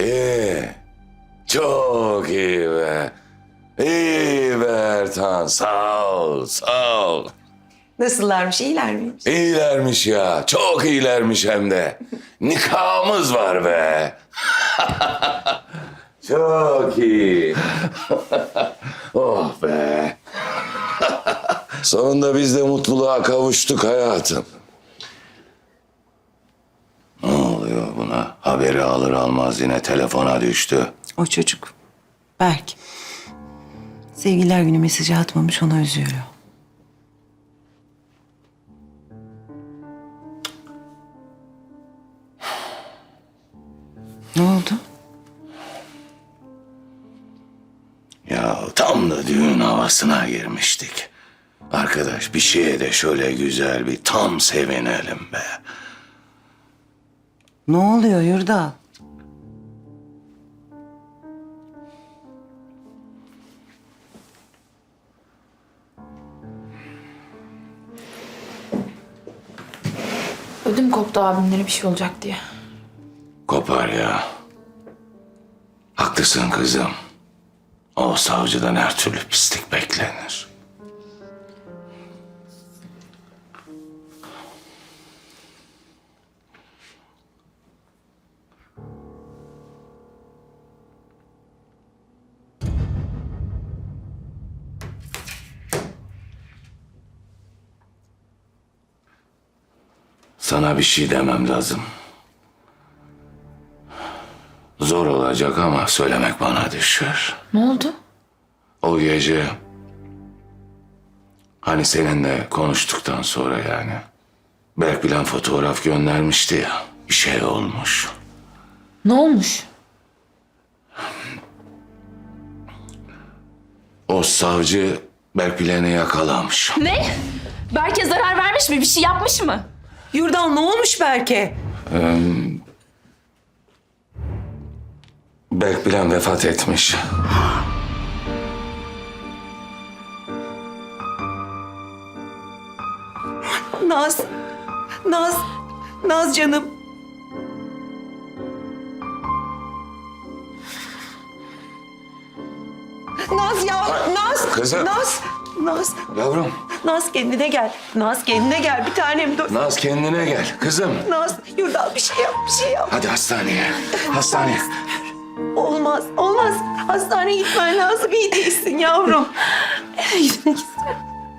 İyi. Çok iyi be. İyi be Ertan. Sağ ol, sağ ol. Nasıllarmış, iyiler miymiş? İyilermiş ya. Çok iyilermiş hem de. Nikahımız var be. Çok iyi. oh be. Sonunda biz de mutluluğa kavuştuk hayatım. Ne oluyor buna? Haberi alır almaz yine telefona düştü. O çocuk. Berk. Sevgililer günü mesajı atmamış ona üzülüyor. Ne oldu? Ya tam da düğün havasına girmiştik. Arkadaş bir şeye de şöyle güzel bir tam sevinelim be. Ne oluyor Yurda? Ödüm koptu abimlere bir şey olacak diye. Kopar ya. Haklısın kızım. O savcıdan her türlü pislik beklenir. Sana bir şey demem lazım. Zor olacak ama söylemek bana düşer. Ne oldu? O gece hani seninle konuştuktan sonra yani Berk Bilen fotoğraf göndermişti ya bir şey olmuş. Ne olmuş? O savcı Berk Bilen'i yakalamış. Ne? Berke zarar vermiş mi? Bir şey yapmış mı? Yurdal ne olmuş Berk'e? Berk Bilen vefat etmiş. Naz. Naz. Naz canım. Naz ya. Naz. Kızım. Naz. Naz. Yavrum Naz kendine gel. Naz kendine gel. Bir tanem dur. Naz kendine gel kızım. Naz. Yurdal bir şey yap. Bir şey yap. Hadi hastaneye. Hastaneye. Olmaz. Olmaz. Hastaneye gitmen lazım. İyi değilsin yavrum. Gitmek istiyorum.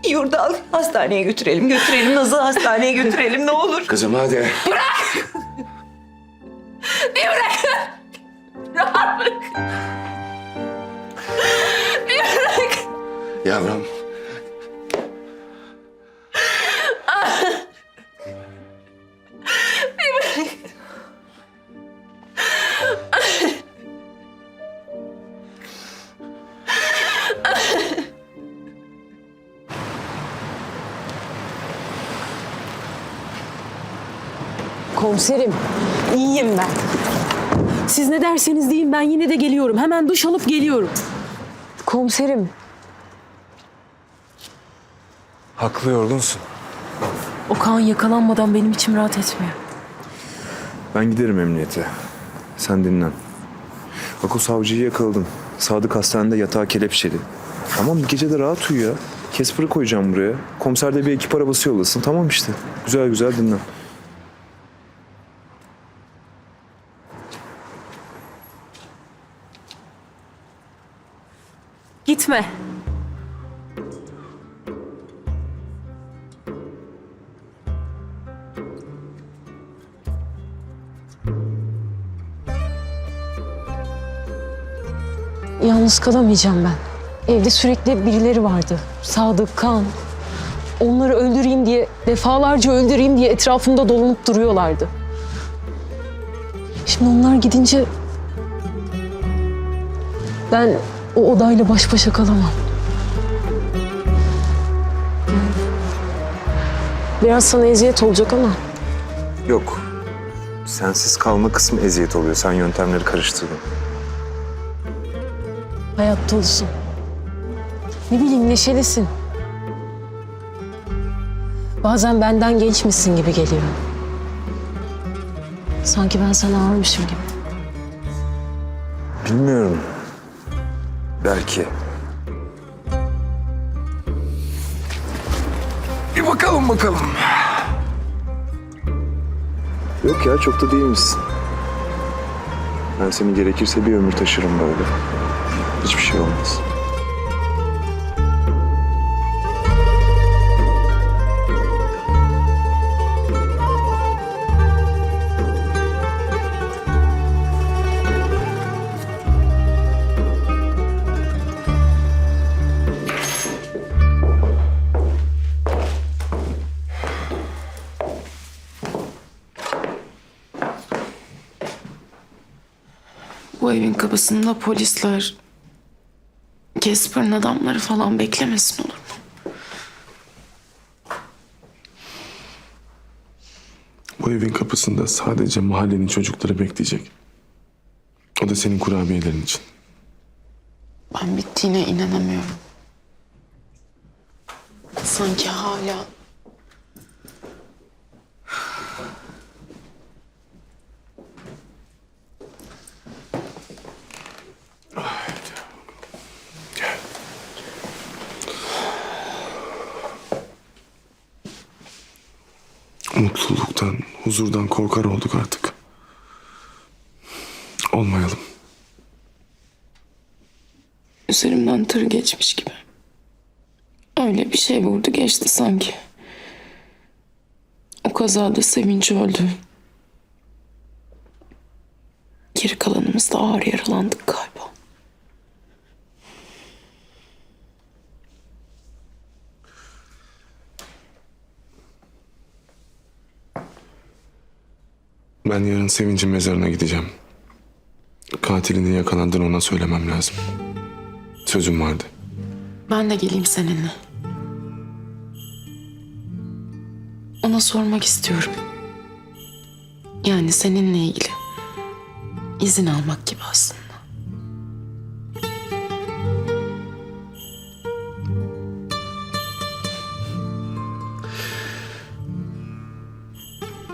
Yurdal hastaneye götürelim. Götürelim. Naz'ı hastaneye götürelim ne olur. Kızım hadi. Bir bırak. Rahat bırak. Bir bırak. Yavrum. Komiserim, iyiyim ben. Siz ne derseniz deyin ben yine de geliyorum. Hemen duş alıp geliyorum. Komiserim, Haklı yorgunsun. O Kaan yakalanmadan benim içim rahat etmiyor. Ben giderim emniyete. Sen dinlen. Bak o savcıyı yakaladım. Sadık hastanede yatağa kelepçeli. Tamam bir gece de rahat uyu ya. Kesper'ı koyacağım buraya. Komiser de bir ekip arabası yollasın. Tamam işte. Güzel güzel dinlen. Gitme. Yalnız kalamayacağım ben. Evde sürekli birileri vardı. Sadık, Kan. Onları öldüreyim diye, defalarca öldüreyim diye etrafımda dolanıp duruyorlardı. Şimdi onlar gidince ben o odayla baş başa kalamam. Biraz sana eziyet olacak ama Yok. Sensiz kalma kısmı eziyet oluyor. Sen yöntemleri karıştırdın. Hayat dolusun. Ne bileyim neşelisin. Bazen benden gençmişsin gibi geliyor. Sanki ben sana ağırmışım gibi. Bilmiyorum. Belki. Bir bakalım bakalım. Yok ya çok da değil misin? Ben seni gerekirse bir ömür taşırım böyle. Hiçbir şey olmaz. Bu evin kapısında polisler, Casper'ın adamları falan beklemesin olur mu? Bu evin kapısında sadece mahallenin çocukları bekleyecek. O da senin kurabiyelerin için. Ben bittiğine inanamıyorum. Sanki hala... Mutluluktan, huzurdan korkar olduk artık. Olmayalım. Üzerimden tır geçmiş gibi. Öyle bir şey vurdu geçti sanki. O kazada Sevinç öldü. Geri kalanımız da ağır yaralandık galiba. Ben yarın Sevinç'in mezarına gideceğim. Katilinin yakalandığını ona söylemem lazım. Sözüm vardı. Ben de geleyim seninle. Ona sormak istiyorum. Yani seninle ilgili. İzin almak gibi aslında.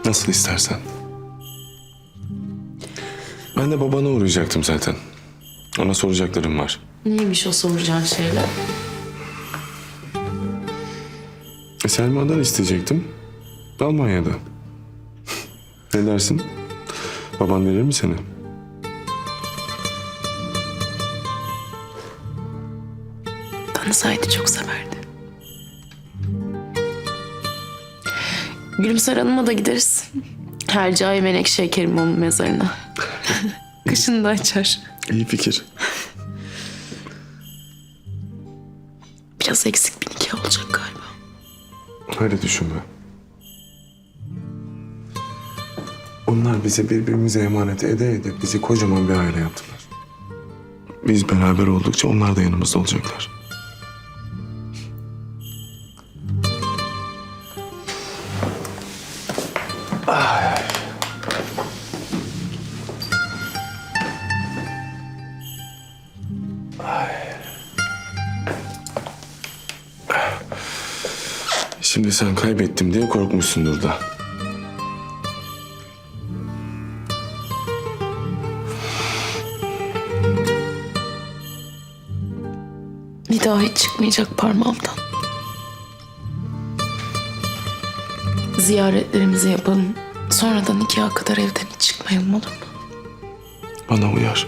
Nasıl istersen. Ben de babana uğrayacaktım zaten. Ona soracaklarım var. Neymiş o soracağın şeyler? E, Selma'dan isteyecektim. Almanya'da. ne dersin? Baban verir mi seni? Tanısaydı çok severdi. Gülümser Hanım'a da gideriz. Hercai Menekşe Kerimoğlu'nun mezarına. Kışın da açar. İyi fikir. Biraz eksik bir nikah olacak galiba. Öyle düşünme. Onlar bizi birbirimize emanet ede ede bizi kocaman bir aile yaptılar. Biz beraber oldukça onlar da yanımızda olacaklar. Şimdi sen kaybettim diye korkmuşsundur da. Bir daha hiç çıkmayacak parmağımdan. Ziyaretlerimizi yapalım. Sonra da nikaha kadar evden hiç çıkmayalım olur mu? Bana uyar.